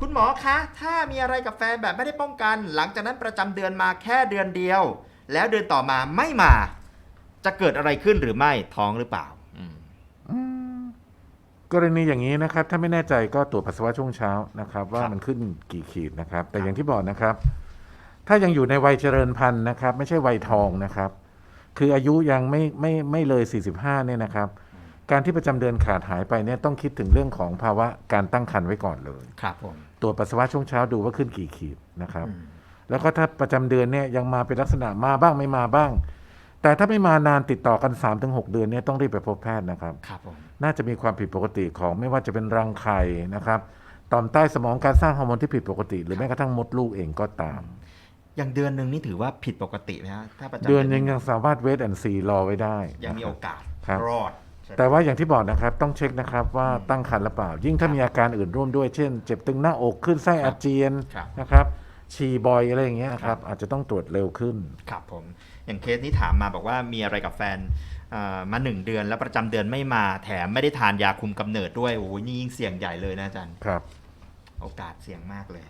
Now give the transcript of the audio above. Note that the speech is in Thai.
คุณหมอคะ ถ้ามีอะไรกับแฟนแบบไม่ได้ป้องกัน หลังจากนั้นประจำเดือนมาแค่เดือนเดียว แล้วเดือนต่อมาไม่มา จะเกิดอะไรขึ้นหรือไม่ท้องหรือเปล่าอืมอืมกรณีอย่างนี้นะครับ ถ้าไม่แน่ใจก็ตรวจปัสสาวะช่วงเช้านะครับ ว่ามันขึ้นกี่ขีดนะครับ แต่อย่างที่บอกนะครับ ถ้ายังอยู่ในวัยเจริญพันธุ์นะครับ ไม่ใช่วัยทองนะครับ คืออายุยังไม่ไม่ไม่เลย 45เนี่ยนะครับ การที่ประจำเดือนขาดหายไปเนี่ยต้องคิดถึงเรื่องของภาวะการตั้งครรภ์ไว้ก่อนเลย ครับผมตรวจปัสสาวะช่วงเช้าดูว่าขึ้นกี่ขีดนะครับ อืมแล้วก็ถ้าประจำเดือนเนี่ยยังมาเป็นลักษณะมาบ้างไม่มาบ้าง แต่ถ้าไม่มานานติดต่อกัน 3-6 เดือนเนี่ยต้องรีบไปพบแพทย์นะครับ ครับผมน่าจะมีความผิดปกติของไม่ว่าจะเป็นรังไข่นะครับต่อมใต้สมองการสร้างฮอร์โมนที่ผิดปกติ หรือแม้กระทั่งมดลูกเองก็ตาม อย่างเดือนหนึ่งนี่ถือว่าผิดปกติไหมฮะถ้าประจำเดือนยังยังสามารถเวทแอนซีรอไว้ได้ยังมีนะคโอรับกาส ครับ รอดใช่ไหม แต่ว่าอย่างที่บอกนะครับต้องเช็คนะครับว่าอืมตั้งครรภ์หรือเปล่า ยิ่งถ้าครับมีอาการอื่นร่วมด้วยเช่น เจ็บตึงหน้าอกขึ้นไส้ครัอาบเจียนครับ นะครับฉี่บ่อยอะไรอย่างเงี้ยคครัรับบอาจจะต้องตรวจเร็วขึ้น ครับผม อย่างเคสนี้ถามมาบอกว่ามีอะไรกับแฟนเอ่อมาหนึ่งเดือนแล้วประจำเดือนไม่มาแถมไม่ได้ทานยาคุมกำเนิดด้วยโอ้ยนี่ยิ่งเสี่ยงใหญ่เลยนะอาจารย์ ครับ โอกาสเสี่ยงมากเลย